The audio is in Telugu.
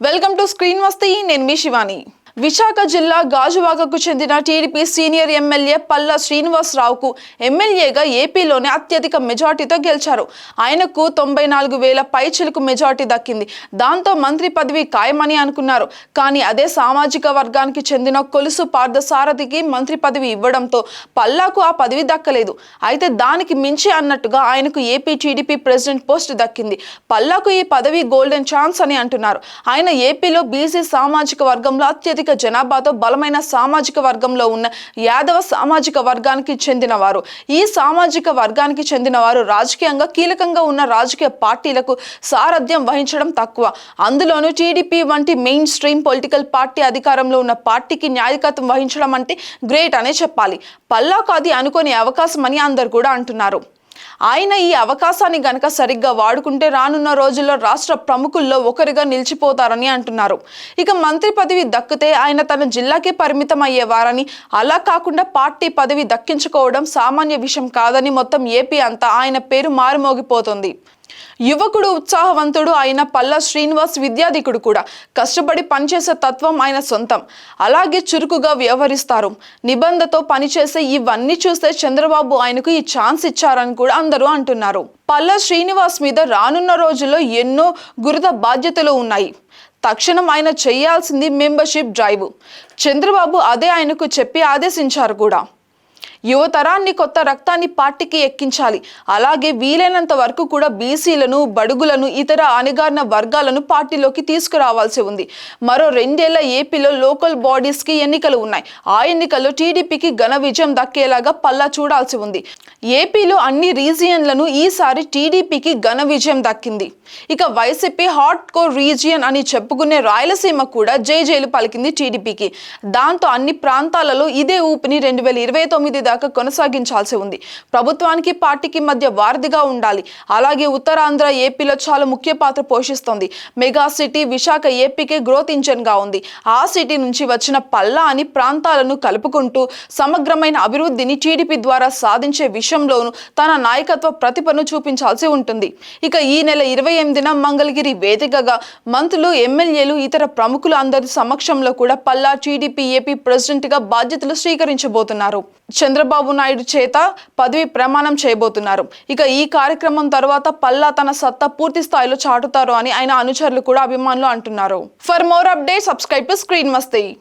వెల్కమ్ టు స్క్రీన్ వస్తే నేను మీ శివాని. విశాఖ జిల్లా గాజువాకకు చెందిన టీడీపీ సీనియర్ ఎమ్మెల్యే పల్లా శ్రీనివాసరావుకు ఎమ్మెల్యేగా ఏపీలోనే అత్యధిక మెజార్టీతో గెలిచారు. ఆయనకు తొంభై నాలుగు వేల పైచిలకు మెజార్టీ దక్కింది. దాంతో మంత్రి పదవి ఖాయమని అనుకున్నారు. కానీ అదే సామాజిక వర్గానికి చెందిన కొలుసు పార్థసారథికి మంత్రి పదవి ఇవ్వడంతో పల్లాకు ఆ పదవి దక్కలేదు. అయితే దానికి మించి అన్నట్టుగా ఆయనకు ఏపీ టీడీపీ ప్రెసిడెంట్ పోస్ట్ దక్కింది. పల్లాకు ఈ పదవి గోల్డెన్ ఛాన్స్ అని అంటున్నారు. ఆయన ఏపీలో బీసీ సామాజిక వర్గంలో అత్యధిక జనాభాతో బలమైన సామాజిక వర్గంలో ఉన్న యాదవ సామాజిక వర్గానికి చెందినవారు. ఈ సామాజిక వర్గానికి చెందినవారు రాజకీయంగా కీలకంగా ఉన్న రాజకీయ పార్టీలకు సారథ్యం వహించడం తక్కువ. అందులోనూ టీడీపీ వంటి మెయిన్ స్ట్రీమ్ పొలిటికల్ పార్టీ అధికారంలో ఉన్న పార్టీకి న్యాయకత్వం వహించడం అంటే గ్రేట్ అనే చెప్పాలి. పల్లాకు అది అనుకునే అవకాశం అని అందరు కూడా అంటున్నారు. ఆయన ఈ అవకాశాన్ని గనక సరిగ్గా వాడుకుంటే రానున్న రోజుల్లో రాష్ట్ర ప్రముఖుల్లో ఒకరిగా నిలిచిపోతారని అంటున్నారు. ఇక మంత్రి పదవి దక్కితే ఆయన తన జిల్లాకే పరిమితం అయ్యేవారని అలా కాకుండా పార్టీ పదవి దక్కించుకోవడం సామాన్య విషయం కాదని మొత్తం ఏపీ అంతా ఆయన పేరు మారుమోగిపోతుంది. యువకుడు ఉత్సాహవంతుడు అయిన పల్ల శ్రీనివాస్ విద్యాధికుడు కూడా కష్టపడి పనిచేసే తత్వం ఆయన సొంతం. అలాగే చురుకుగా వ్యవహరిస్తారు. నిబంధతో పనిచేసే ఇవన్నీ చూస్తే చంద్రబాబు ఆయనకు ఈ ఛాన్స్ ఇచ్చారని కూడా అందరూ అంటున్నారు. పల్ల శ్రీనివాస్ మీద రానున్న రోజుల్లో ఎన్నో గురుద బాధ్యతలు ఉన్నాయి. తక్షణం ఆయన చేయాల్సింది మెంబర్షిప్ డ్రైవ్. చంద్రబాబు అదే ఆయనకు చెప్పి ఆదేశించారు కూడా. యువతరాన్ని కొత్త రక్తాన్ని పార్టీకి ఎక్కించాలి. అలాగే వీలైనంత వరకు కూడా బీసీలను బడుగులను ఇతర అణగారిన వర్గాలను పార్టీలోకి తీసుకురావాల్సి ఉంది. మరో రెండేళ్ళ ఏపీలో లోకల్ బాడీస్కి ఎన్నికలు ఉన్నాయి. ఆ ఎన్నికల్లో టీడీపీకి ఘన విజయం దక్కేలాగా పల్లా చూడాల్సి ఉంది. ఏపీలో అన్ని రీజియన్లను ఈసారి టీడీపీకి ఘన విజయం దక్కింది. ఇక వైసీపీ హాట్ కోర్ రీజియన్ అని చెప్పుకునే రాయలసీమ కూడా జైజైలు పలికింది టీడీపీకి. దాంతో అన్ని ప్రాంతాలలో ఇదే ఊపిని రెండు వేల ఇరవై తొమ్మిది దాకా కొనసాగించాల్సి ఉంది. ప్రభుత్వానికి పార్టీకి మధ్య వారధిగా ఉండాలి. అలాగే ఉత్తరాంధ్ర ఏపీలో చాలా ముఖ్య పాత్ర పోషిస్తోంది. మెగా సిటీ విశాఖ ఏపీకి గ్రోత్ ఇంజన్గా ఉంది. ఆ సిటీ నుంచి వచ్చిన పల్లా అని ప్రాంతాలను కలుపుకుంటూ సమగ్రమైన అభివృద్ధిని టీడీపీ ద్వారా సాధించే విషయంలోనూ తన నాయకత్వ ప్రతిభను చూపించాల్సి ఉంటుంది. ఇక ఈ నెల ఇరవై ఎనిమిదిన మంగళగిరి వేదికగా మంత్రులు ఎమ్మెల్యేలు ఇతర ప్రముఖులు అందరి సమక్షంలో కూడా పల్లా టీడీపీ ఏపీ ప్రెసిడెంట్గా బాధ్యతలు స్వీకరించబోతున్నారు. చంద్ర చంద్రబాబు నాయుడు చేత పదవి ప్రమాణం చేయబోతున్నారు. ఇక ఈ కార్యక్రమం తర్వాత పల్లా తన సత్తా పూర్తి స్థాయిలో చాటుతారు అని ఆయన అనుచరులు కూడా అభిమానులు అంటున్నారు. For more update subscribe to screen వస్తాయి